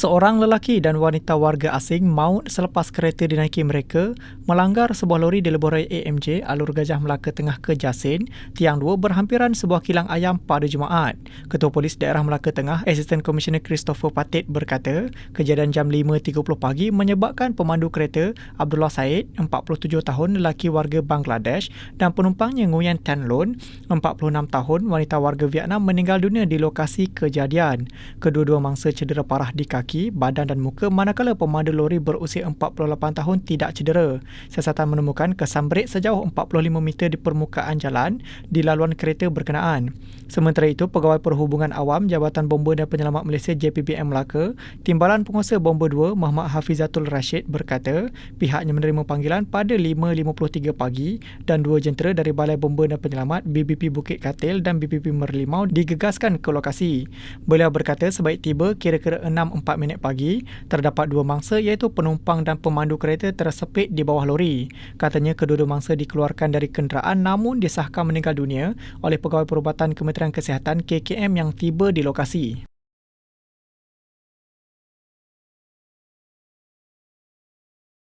Seorang lelaki dan wanita warga asing maut selepas kereta dinaiki mereka melanggar sebuah lori di raya AMJ Alur Gajah Melaka Tengah ke Jasin, tiang dua berhampiran sebuah kilang ayam pada Jumaat. Ketua Polis Daerah Melaka Tengah, Asisten Komisioner Christopher Patit berkata, kejadian jam 5.30 pagi menyebabkan pemandu kereta Abdullah Said, 47 tahun lelaki warga Bangladesh dan penumpangnya Nguyen Tan Lon, 46 tahun wanita warga Vietnam meninggal dunia di lokasi kejadian. Kedua-dua mangsa cedera parah di kaki kaki, badan dan muka manakala pemandu lori berusia 48 tahun tidak cedera. Siasatan menemukan kesan brek sejauh 45 meter di permukaan jalan di laluan kereta berkenaan. Sementara itu, Pegawai Perhubungan Awam Jabatan Bomba dan Penyelamat Malaysia JPBM Melaka, Timbalan Penguasa Bomba 2 Muhammad Hafizatul Rashid berkata pihaknya menerima panggilan pada 5.53 pagi dan dua jentera dari Balai Bomba dan Penyelamat BBP Bukit Katil dan BBP Merlimau digegaskan ke lokasi. Beliau berkata sebaik tiba kira-kira 6.4 minit pagi, terdapat dua mangsa iaitu penumpang dan pemandu kereta tersepit di bawah lori. Katanya kedua-dua mangsa dikeluarkan dari kenderaan namun disahkan meninggal dunia oleh Pegawai Perubatan Kementerian Kesihatan KKM yang tiba di lokasi.